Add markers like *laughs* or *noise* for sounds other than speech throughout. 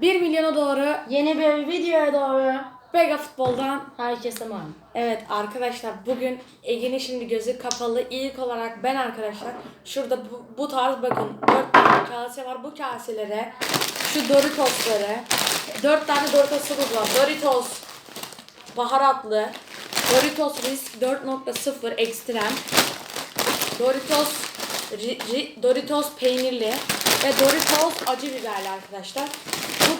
1 milyona doğru Yeni bir videoya doğru Vega Futbol'dan herkese merhaba. Evet arkadaşlar bugün Ege'nin şimdi gözü kapalı. İlk olarak ben arkadaşlar şurada bu, bu tarz bakın 4 tane kase var. Bu kaselere şu Doritos'ları 4 tane Doritos'umuz var. Doritos baharatlı, Doritos Risk 4.0 ekstrem, Doritos ri- ri- Doritos peynirli ve Doritos acı biberli arkadaşlar.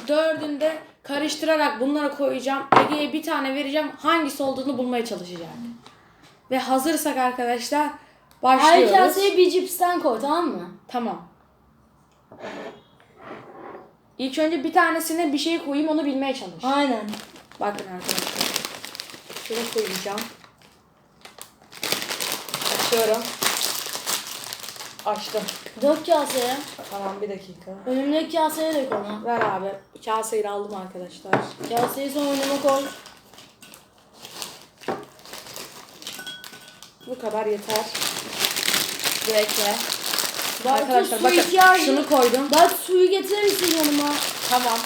Bu dördünde karıştırarak bunlara koyacağım. Ege'ye bir tane vereceğim. Hangisi olduğunu bulmaya çalışacak. Ve hazırsak arkadaşlar Her başlıyoruz. kaseye bir cipsten koy tamam mı? Tamam. İlk önce bir tanesine bir şey koyayım onu bilmeye çalış. Aynen. Bakın arkadaşlar. Şunu koyacağım. Açıyorum. Açtım. Dört kaseye. Tamam bir dakika. Önümdeki kaseye de koy. lan. Ver abi. Kaseyi de aldım arkadaşlar. Kaseyi son önüme koy. Bu kadar yeter. Bu ekle. Bak, arkadaşlar su bakın ihtiyacı- şunu koydum. Bak suyu getirir misin yanıma? Tamam.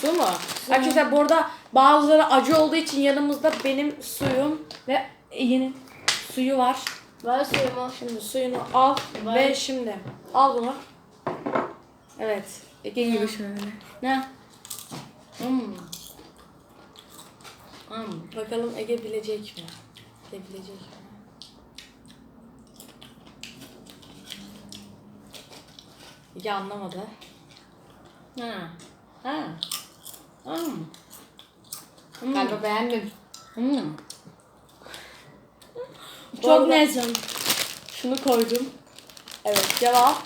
Su mu? Arkadaşlar bu arada bazıları acı olduğu için yanımızda benim suyum ve Ege'nin suyu var. Ver suyumu. Şimdi suyunu al Ver. ve şimdi al bunu. Evet. Ege gibi şöyle. Ne? Hmm. Hmm. Bakalım Ege bilecek mi? Ege bilecek mi? Ege anlamadı. Ha. Ha. Hmm. Galiba beğendin. Hmm. Çok arada- nesin? Şunu koydum. Evet cevap.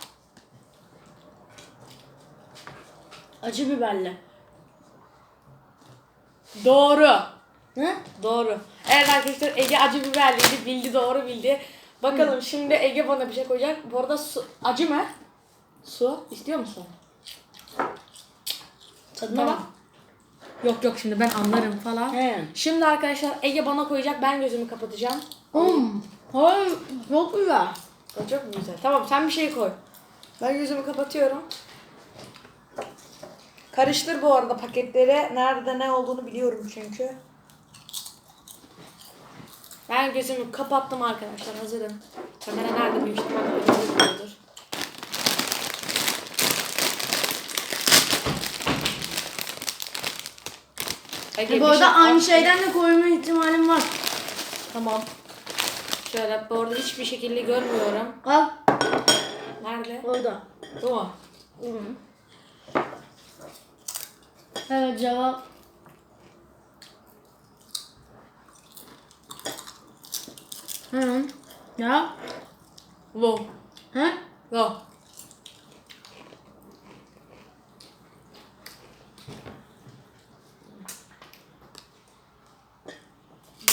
Acı biberli. Doğru. Ne? Doğru. Evet arkadaşlar Ege acı biberliydi. Bildi doğru bildi. Bakalım şimdi Ege bana bir şey koyacak. Bu arada su, acı mı? Su istiyor musun? Tadına bak. Yok yok şimdi ben anlarım falan. He. Şimdi arkadaşlar Ege bana koyacak. Ben gözümü kapatacağım. Hmm. Hayır. Çok güzel. O çok mu güzel? Tamam sen bir şey koy. Ben gözümü kapatıyorum. Karıştır bu arada paketleri. Nerede ne olduğunu biliyorum çünkü. Ben gözümü kapattım arkadaşlar. Hazırım. Kamera nerede büyük ihtimalle Ege, E, bir bu arada şey aynı at. şeyden de koyma ihtimalim var. Tamam. Şöyle bu arada hiçbir şekilde görmüyorum. Al. Nerede? Orada. Bu mu? Evet cevap. Hı. Ya. Bu. He? Bu.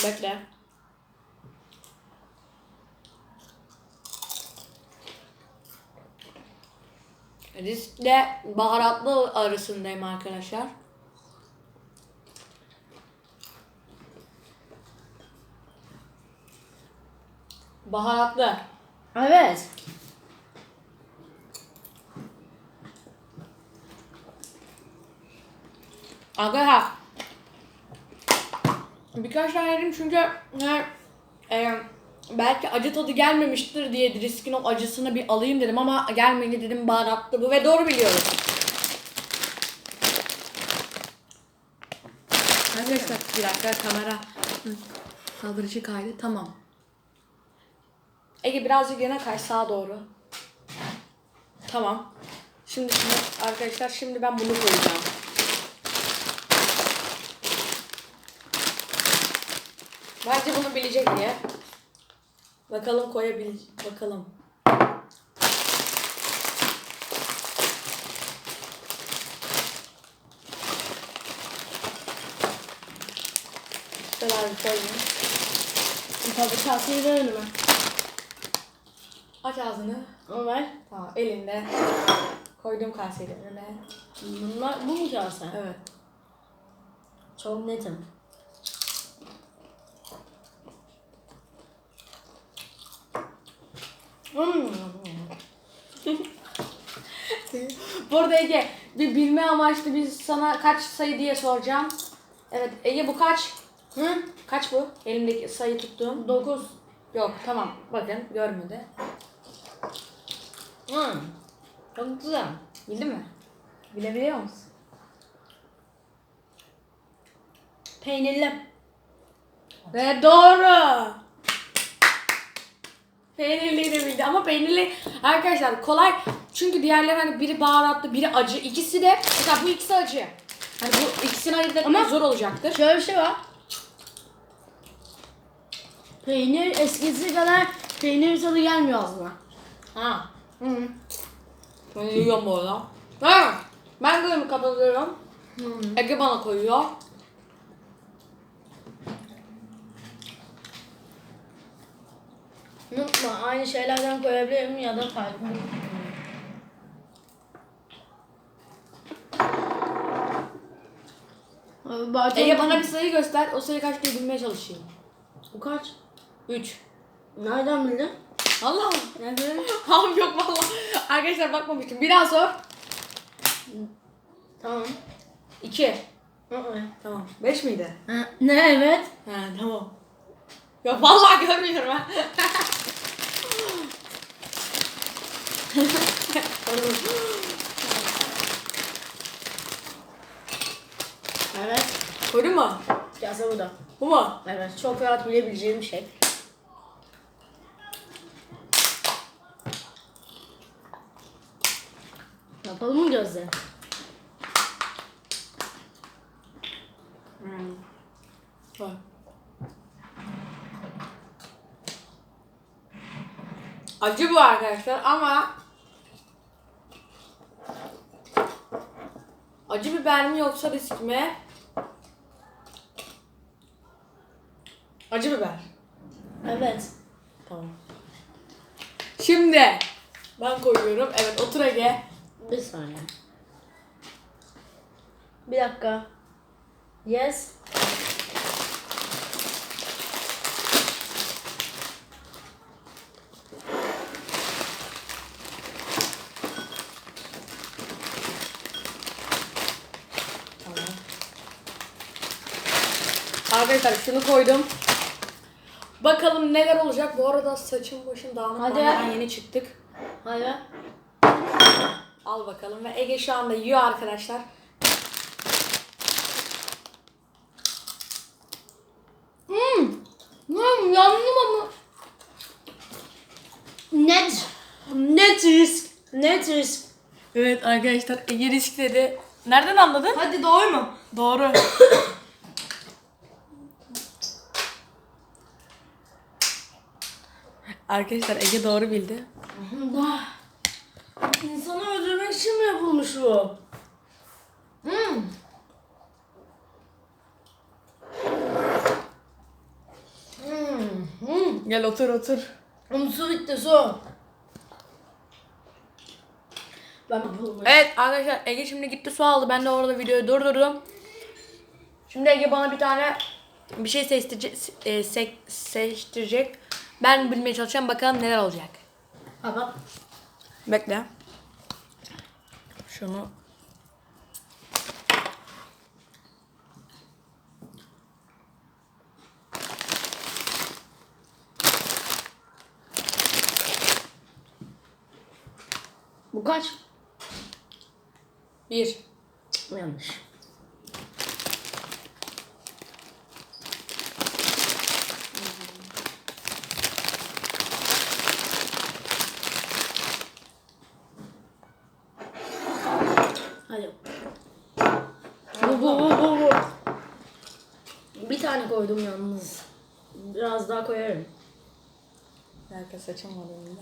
Bekle. Riskle baharatlı arasındayım arkadaşlar. Baharatlı. Evet. Arkadaşlar birkaç tane yedim çünkü yani, e, belki acı tadı gelmemiştir diye riskin o acısını bir alayım dedim ama gelmeyince dedim baharatlı bu ve doğru biliyorum. Arkadaşlar bir dakika kamera kaldırıcı kaydı tamam. Ege birazcık yana kay sağa doğru. Tamam. Şimdi, şimdi arkadaşlar şimdi ben bunu koyacağım. Bence bunu bilecek diye. Bakalım koyabil bakalım. Şöyle bir koyayım. Tabii kaseyi ver önüme. Aç ağzını. O ver. Tamam elinde. Koydum kaseyi önüne. Bunlar bu mu kase? Evet. Çok netim. Hmm. Bu arada Ege bir bilme amaçlı biz sana kaç sayı diye soracağım. Evet Ege bu kaç? Hı? Kaç bu? Elimdeki sayı tuttuğum. 9. Yok tamam bakın görmedi. Hı. Çok güzel. Bildin mi? Bilebiliyor musun? Peynirli. Ve doğru. Peynirli de bildi ama peynirli arkadaşlar kolay çünkü diğerleri hani biri baharatlı biri acı ikisi de mesela bu ikisi acı. Hani bu ikisini ayırt etmek Ama- zor olacaktır. Şöyle bir şey var. Peynir eskisi kadar peynir tadı gelmiyor ağzına. Ha. Hı. Ben yiyorum bu arada. Ha. Ben gözümü kapatıyorum. Hı. Ege bana koyuyor. Unutma aynı şeylerden koyabilirim ya da farklı. Abi Ege bana bir sayı göster. O sayı kaç diye bilmeye çalışayım. bu kaç? 3. Nereden bildin? Allah Allah. Nereden? Abi *laughs* yok valla. Arkadaşlar bakmamıştım. Bir daha sor. Tamam. 2. Hı hı. Tamam. 5 miydi? Ha, Ne evet? He tamam. Ya vallahi görmüyorum *laughs* ha. Evet. Koydun mu? Kase bu da. Bu mu? Evet. Çok rahat bilebileceğim bir şey. Yapalım mı gözleri? Hmm. Acı bu arkadaşlar ama acı biber mi yoksa risk mi? Acı biber. Evet. Tamam. Şimdi ben koyuyorum. Evet otur Ege. Bir saniye. Bir dakika. Yes. Tamam. Arkadaşlar şunu koydum. Bakalım neler olacak. Bu arada saçım başım dağınık. Hadi. Banyodan yeni çıktık. Hayır. Al bakalım ve Ege şu anda yiyor arkadaşlar. Hmm. Hmm, yandım ama. Net. Net risk. Net risk. Evet arkadaşlar Ege risk dedi. Nereden anladın? Hadi doğru mu? Doğru. *coughs* arkadaşlar Ege doğru bildi. İnsanı öldürmek için mi yapılmış bu? Hmm. Hmm. Hmm. Gel otur otur. Ama su bitti su. Ben bulmuş. Evet arkadaşlar Ege şimdi gitti su aldı. Ben de orada videoyu durdurdum. Şimdi Ege bana bir tane bir şey seçtirecek, e, se- seçtirecek. Ben bilmeye çalışacağım. Bakalım neler olacak. Baba. Bekle. Şunu Bu kaç? bir. Yanlış. Hadi. Bu bu bu bu bu. Bir tane koydum yalnız. Biraz daha koyarım. Saçım var önünde.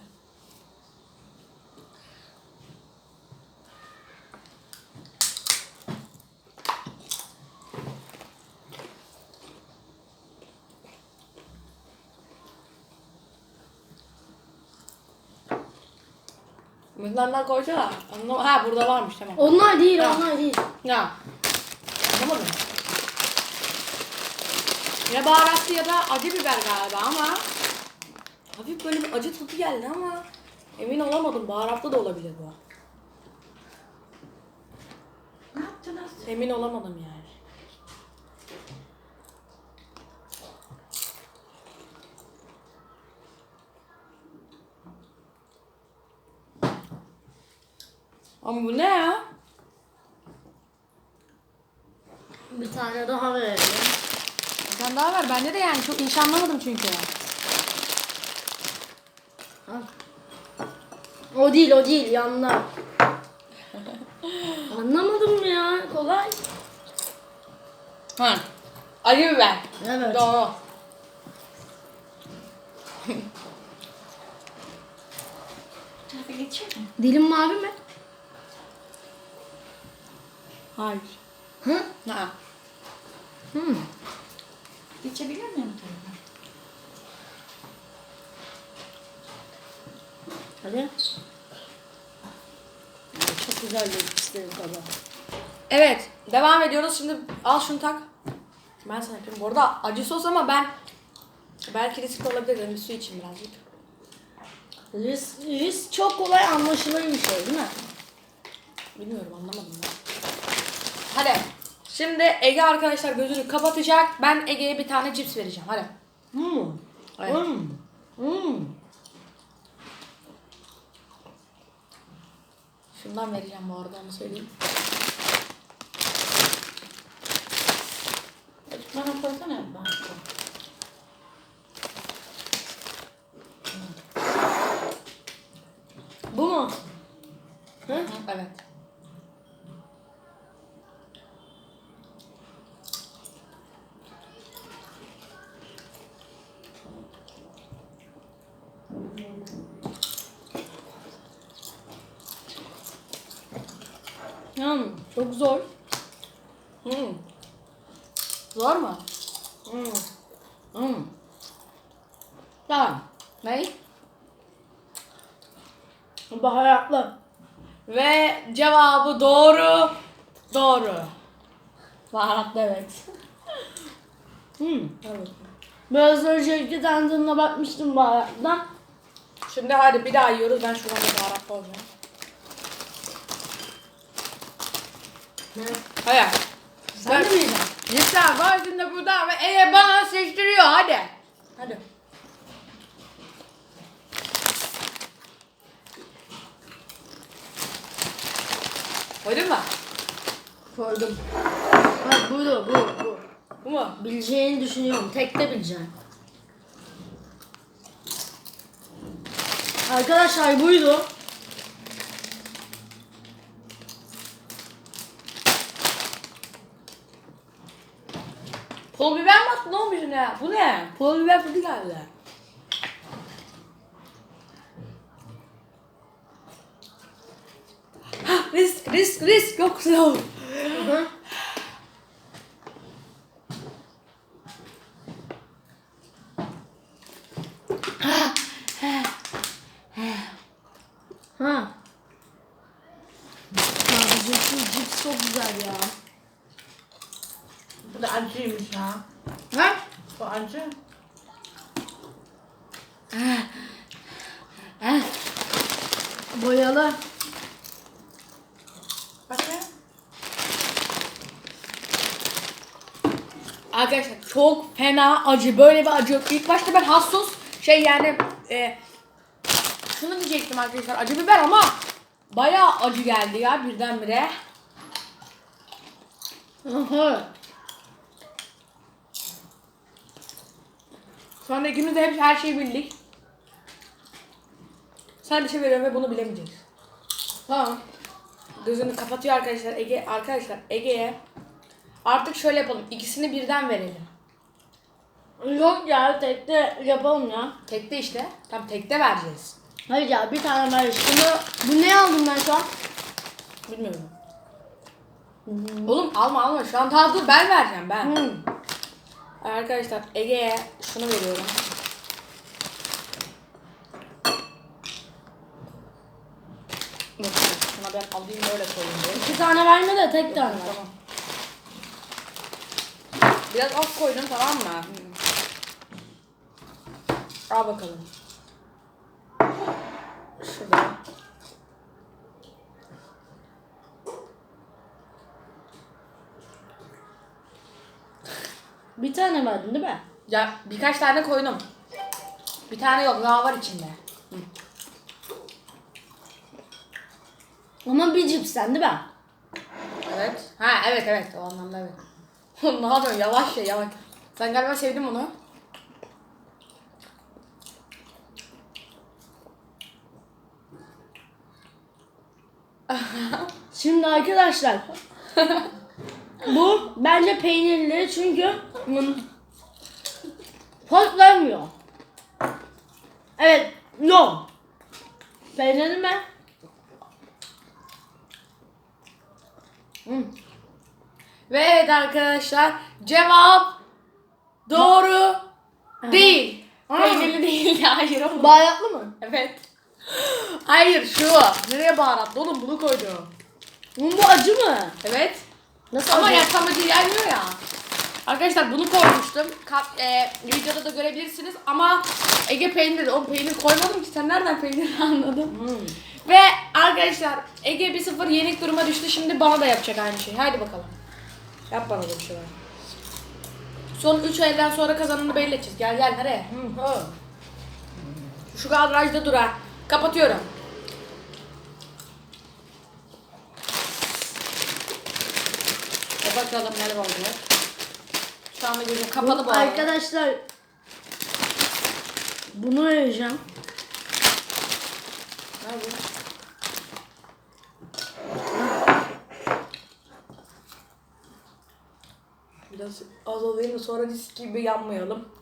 Bunlardan koysana. Ha burada varmış tamam. Onlar değil, onlar değil. Ya. Anlamadım. Ya baharatlı ya da acı biber galiba ama hafif böyle bir acı tadı geldi ama emin olamadım. Baharatlı da olabilir bu. Emin olamadım yani. Ama bu ne ya? Bir tane daha verelim. Tane daha ver. Bende de yani çok inş anlamadım çünkü. Al. O değil o değil yanlar. *laughs* Anlamadım mı ya? Kolay. Ha. Acı biber. Evet. Doğru. Dilim mavi mi? Hayır. Hı? Ha. Hı. Geçebiliyor muyum tarafa? Hadi. Çok güzel bir istedim tadı. Evet. Devam ediyoruz. Şimdi al şunu tak. Ben sana yapıyorum. Bu arada acı sos ama ben belki riskli olabilir. dedim. Bir su içeyim birazcık. Risk, risk çok kolay anlaşılır bir şey değil mi? Bilmiyorum anlamadım ben. Hadi. Şimdi Ege arkadaşlar gözünü kapatacak. Ben Ege'ye bir tane cips vereceğim. Hadi. Hmm. Evet. Hmm. Hmm. Şundan vereceğim bu arada onu söyleyeyim. Azıcık bana koysana ben. Bu mu? Hı? Evet. Hmm. Çok zor. Hmm. Zor mu? Hmm. Hmm. Tamam. Ne? Baharatlı. Ve cevabı doğru. Doğru. Baharatlı evet. Hmm. Evet. Biraz önce iki tadına bakmıştım baharattan. Şimdi hadi bir daha yiyoruz. Ben şuradan da baharatlı olacağım. Ne? Hayır. Sen de mi yiyeceksin? Yeter var şimdi burada ve Ege bana seçtiriyor hadi. Hadi. Koydun mu? Koydum. Bak buydu bu bu. Bu mu? Bileceğini düşünüyorum. Tek de bileceğim. Arkadaşlar buydu. Pul biber mi attın oğlum yüzüne? Bu ne? Pul biber tadı geldi. Risk risk risk yoksa olur. Hı. Ha. Abi şu cips çok güzel ya. Bu da acıymış ha. Ha? Bu acı. Boyalı. Başka? Arkadaşlar çok fena acı. Böyle bir acı yok. İlk başta ben hassas şey yani e, şunu diyecektim arkadaşlar acı biber ama bayağı acı geldi ya birdenbire. Sonra ikimiz de hep her şeyi bildik. Sana bir şey veriyorum ve bunu bilemeyeceksin. Tamam. Gözünü kapatıyor arkadaşlar Ege arkadaşlar Ege'ye artık şöyle yapalım ikisini birden verelim. Yok ya tek de yapalım ya. Tekte işte. Tam tekte vereceğiz. Hayır ya bir tane ver. Şunu, bu ne aldım ben şu an? Bilmiyorum. Oğlum alma alma şu an daha dur ben vereceğim ben. Hmm. Arkadaşlar Ege'ye şunu veriyorum. Dur, Şuna ben alayım böyle koyayım diye. İki tane verme de tek tane ver. Tamam. Biraz az koydum tamam mı? Al bakalım. Şurada. Bir tane verdin değil mi? Ya birkaç tane koydum. Bir tane yok daha var içinde. Ama bir cipsten değil mi? Evet. Ha evet evet o anlamda evet. *laughs* Ne yapıyorsun yavaş ya yavaş. Sen galiba sevdin bunu. Şimdi arkadaşlar bu bence peynirli çünkü tat vermiyor. Evet, no. Peynirli mi? Ve evet arkadaşlar cevap doğru değil. Peynirli değil. *laughs* Hayır oğlum. Baharatlı mı? Evet. Hayır şu. Nereye baharatlı oğlum bunu koydum. Oğlum bu acı mı? Evet. Nasıl Ama acı? ya tam acı gelmiyor ya. Arkadaşlar bunu koymuştum. Ka- e, videoda da görebilirsiniz ama Ege peyniri. O peynir koymadım ki sen nereden peynir *laughs* anladın? Hmm. Ve arkadaşlar Ege 1-0 yenik duruma düştü. Şimdi bana da yapacak aynı şeyi. Haydi bakalım. Yap bana da bir şeyler. Son 3 elden sonra kazananı belli edeceğiz. Gel gel nereye? Hı. Şu kadrajda dur ha. Kapatıyorum. E bakalım neler olacak. Şu anda gözüm kapalı bu arada. Arkadaşlar bunu vereceğim. Nerede? Biraz az alayım da sonra disk gibi yanmayalım.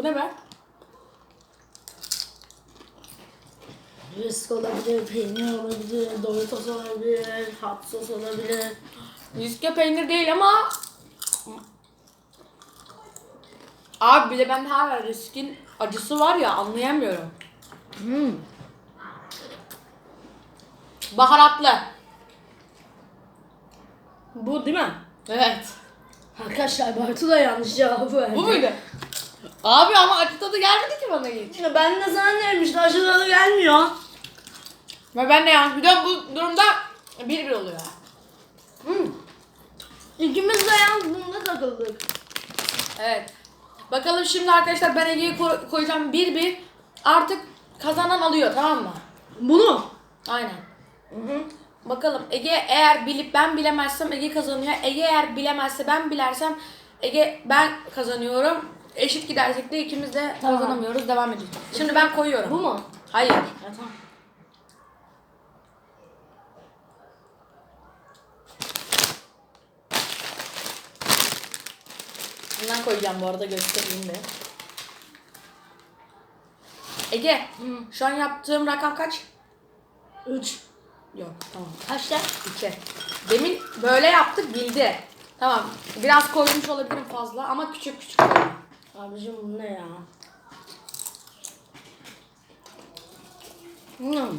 Bu ne be? Risk olabilir, peynir olabilir, Doritos olabilir, hot sos olabilir. Riske peynir değil ama Abi bir de ben hala riskin acısı var ya anlayamıyorum. Hmm. Baharatlı. Bu değil mi? Evet. Arkadaşlar Bartu da yanlış cevabı verdi. Bu muydu? Abi ama acı tadı gelmedi ki bana hiç. Ya Ben de zannetmiştim acı tadı gelmiyor. Ve ben de yanlış. Bir de bu durumda bir bir oluyor. Hmm. İkimiz de yalnız bunda takıldık. Evet. Bakalım şimdi arkadaşlar ben Ege'yi ko- koyacağım bir bir. Artık kazanan alıyor tamam mı? Bunu. Aynen. Bakalım Ege eğer bilip ben bilemezsem Ege kazanıyor. Ege eğer bilemezse ben bilersem Ege ben kazanıyorum. Eşit gidersek de ikimiz de Tamam. kazanamıyoruz. Devam ediyoruz. Şimdi ben koyuyorum. Bu mu? Hayır. Ya tamam. Bundan koyacağım bu arada göstereyim de. Ege, şu an yaptığım rakam kaç? 3. Yok, tamam. Kaçta? 2. Demin böyle yaptık, bildi. Tamam, biraz koymuş olabilirim fazla ama küçük küçük koydum. Abicim bu ne ya? Hmm.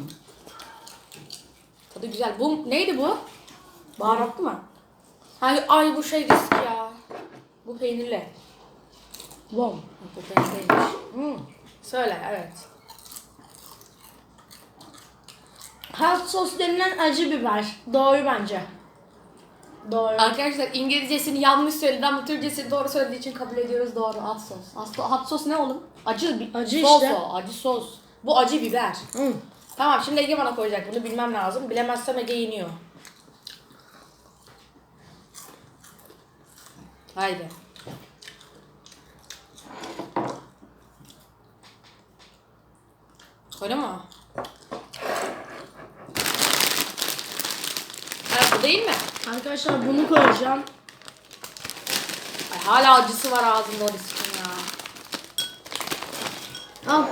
Tadı güzel. Bu neydi bu? Baharatlı mı? Ay, ay bu şey risk ya. Bu peynirli. Bom. Bu peynirliymiş. Hmm. Söyle, evet. Hot sos denilen acı biber. Doğru bence. Doğru. Arkadaşlar İngilizcesini yanlış söyledi ama Türkçesini doğru söylediği için kabul ediyoruz doğru. Hot sos. Hot sos ne oğlum? Acı bir Acı sos işte. o. Acı sos. Bu acı biber. Hmm. Tamam şimdi Ege bana koyacak bunu bilmem lazım. Bilemezsem Ege yeniyor. Haydi. Öyle mi? Ha bu değil mi? Arkadaşlar bunu koyacağım. Ay, hala acısı var ağzında o riskin ya. Al.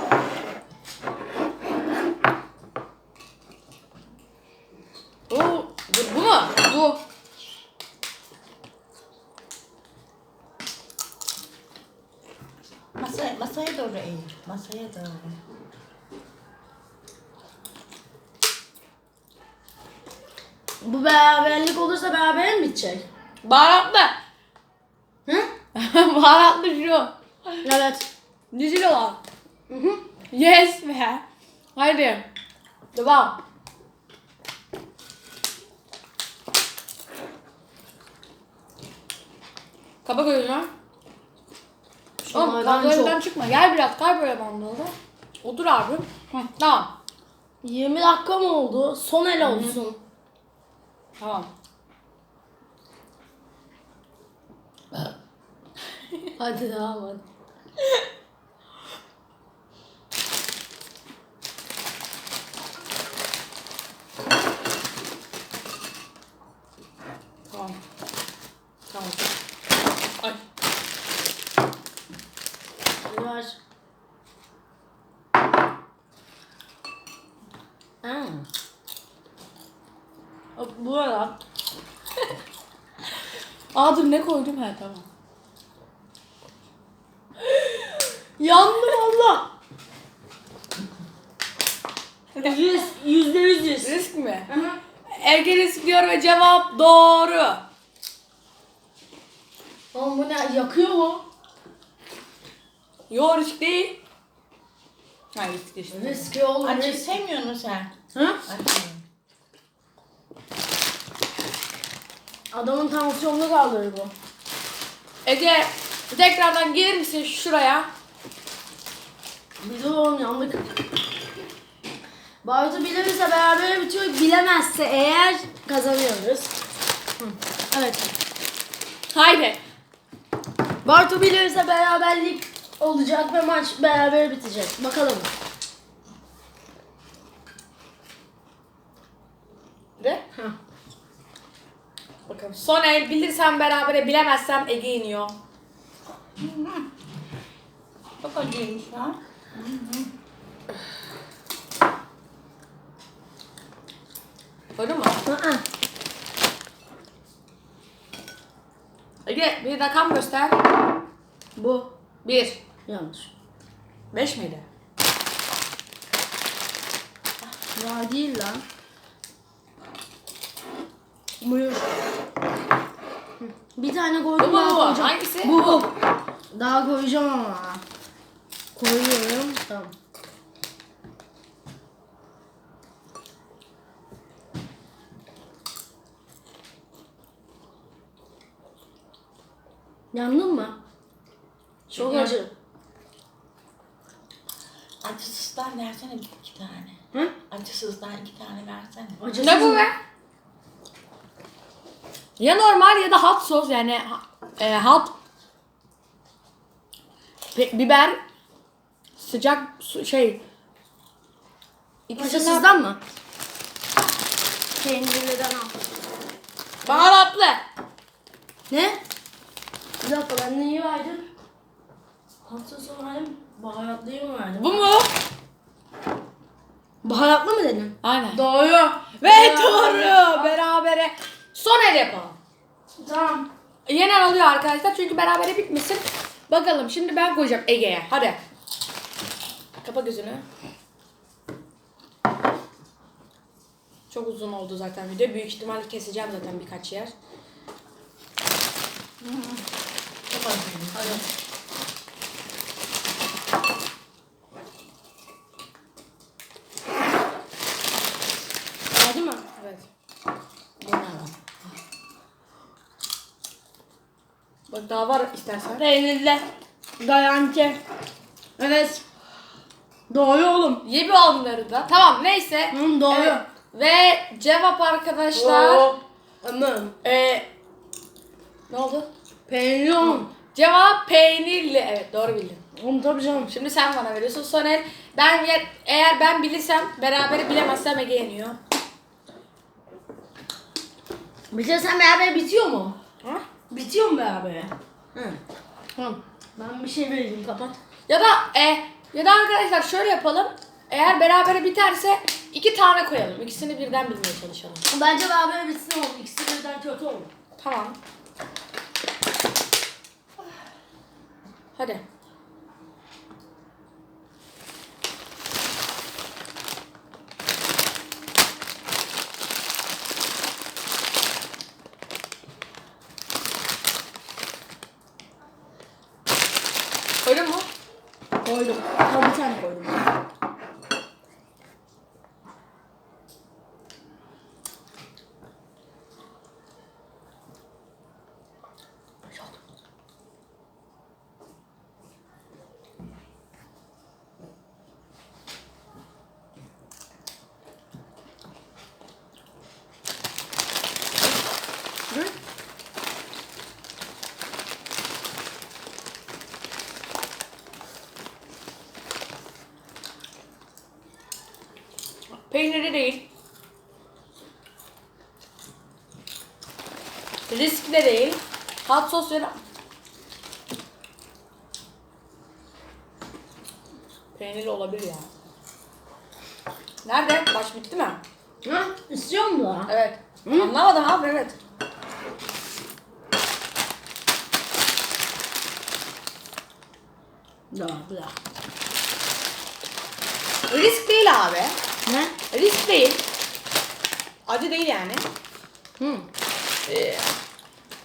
Oo, dur bu mu? Bu. Masaya, masaya doğru eğil. Masaya doğru. beraberlik olursa beraber mi bitecek? Baharatlı. Hı? *laughs* Baharatlı şu. Evet. Dizil olan. Hı hı. Yes be. Haydi. Devam. Kaba koyacağım. Oğlum kankalarından çok... çıkma. Gel biraz kay böyle bandada. Otur abi. Hı, tamam. 20 dakika mı oldu? Son el olsun. Tamam. Hadi devam hadi. *laughs* Tamam. Tamam. Ay. Hadi ver. Ha. Hop, Bu ne lan? Aa dur ne koydum ha tamam. *gasps* Yandım Allah. Yüz, yüzde yüz yüz. Risk mi? Ege risk diyor ve cevap doğru. Oğlum bu ne? Yakıyor mu? Yo risk değil. Hayır risk değil. işte. Riski oğlum. Acı risk. sevmiyor musun sen? Hı? Acı. Adamın tansiyonunu kaldırır bu. Ege tekrardan gelir misin şuraya? Biz oğlum yandık. Bartu bilirse beraber bitiyor. Bilemezse eğer kazanıyoruz. Hı. Evet. Haydi. Bartu bilirse beraberlik olacak ve maç beraber bitecek. Bakalım. De. Hı. Bakalım. Son el bilirsem berabere bilemezsem Ege iniyor. Çok acıymış ha. Öyle hı. Ege bir rakam göster. Bu. Bir. Yanlış. Beş miydi? Ya değil lan. Buyur. Bir tane koydum Bu mu daha koyacağım. Hangisi? Bu bu. Daha koyacağım ama. Koyuyorum. Tamam. Yandın mı? Çok acı. Acısızdan versene bir iki tane. Hı? Acısızdan iki tane versene. Acısız Ne bu mı? be? Ya normal ya da hot sos yani e, hot biber sıcak su, şey ikisinden Acısızdan mı? Peynirliden al. baharatlı. Ne? Bir dakika ben neyi verdim? Hatsızı verdim. Baharatlıyı mı verdim? Bu mu? Baharatlı mı dedin? Aynen. Doğru. Ve doğru. Berabere. Son el yapalım. Tamam. Yenen alıyor arkadaşlar çünkü berabere bitmesin. Bakalım şimdi ben koyacağım Ege'ye. Hadi. Kapa gözünü. Çok uzun oldu zaten video. Büyük ihtimalle keseceğim zaten birkaç yer. Acıymış. Hadi. Verdi mi? Evet. Bu ne lan? Bak daha var istersen. Peynirli. Garanti. Evet. Doğru oğlum. Ye bir onları da. Tamam neyse. Hı, doğru. Evet. Ve cevap arkadaşlar. Oo. Aman. Ee, ne oldu? Peynirli oğlum. Cevap peynirli. Evet doğru bildin. Oğlum tabii canım. Şimdi sen bana veriyorsun. Soner ben yer, eğer ben bilirsem berabere bilemezsem Ege yeniyor. Bitirsen beraber bitiyor mu? Ha? Bitiyor mu beraber? Hı. Tamam. Ben bir şey vereyim kapat. Ya da e, ya da arkadaşlar şöyle yapalım. Eğer berabere biterse iki tane koyalım. İkisini birden bilmeye çalışalım. Bence beraber bitsin oğlum. İkisi birden kötü olur. Tamam. Hadi. Öyle mu? Koydum. Ha, bir tane koydum. Risk de değil. Hot sos ve... Peynirli olabilir ya. Nerede? Baş bitti mi? Ha? İstiyor musun daha? Evet. Hı? Anlamadım abi evet. Daha, daha. Risk değil abi. Ne? Risk değil. Acı değil yani. Hı. Ee,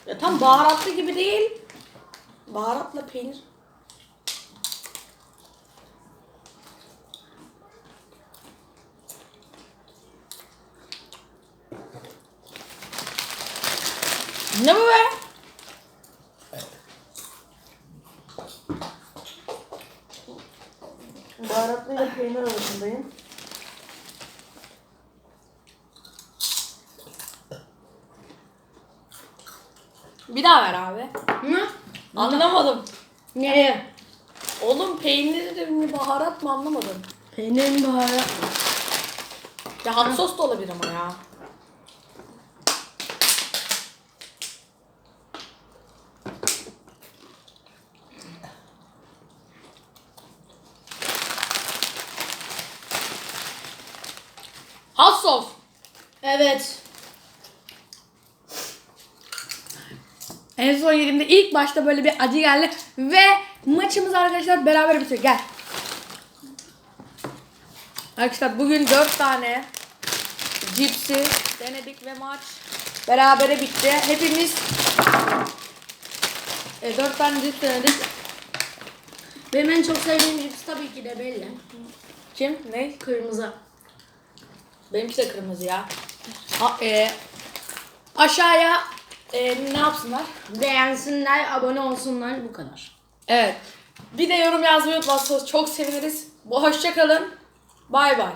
ya tam baharatlı gibi değil. Baharatla peynir. Ne bu be? Baharatlıyla peynir arasındayım. Daha ver abi. Ne? Anlamadım. Neye? Oğlum peynir mi baharat mı anlamadım. Peynirin baharat mı? Ya hot sos da olabilir ama ya. Hot sos. Evet. En son yerimde ilk başta böyle bir acı geldi ve maçımız arkadaşlar beraber bitiyor. Gel. Arkadaşlar bugün 4 tane cipsi denedik ve maç berabere bitti. Hepimiz e, 4 tane cips denedik. Benim en çok sevdiğim cips tabii ki de belli. Kim? Ne? Kırmızı. Benimki de kırmızı ya. Ha, e, aşağıya e, ne yapsınlar? Beğensinler, abone olsunlar bu kadar. Evet. Bir de yorum yazmayı unutmazsanız çok seviniriz. Bu hoşça kalın. Bay bay.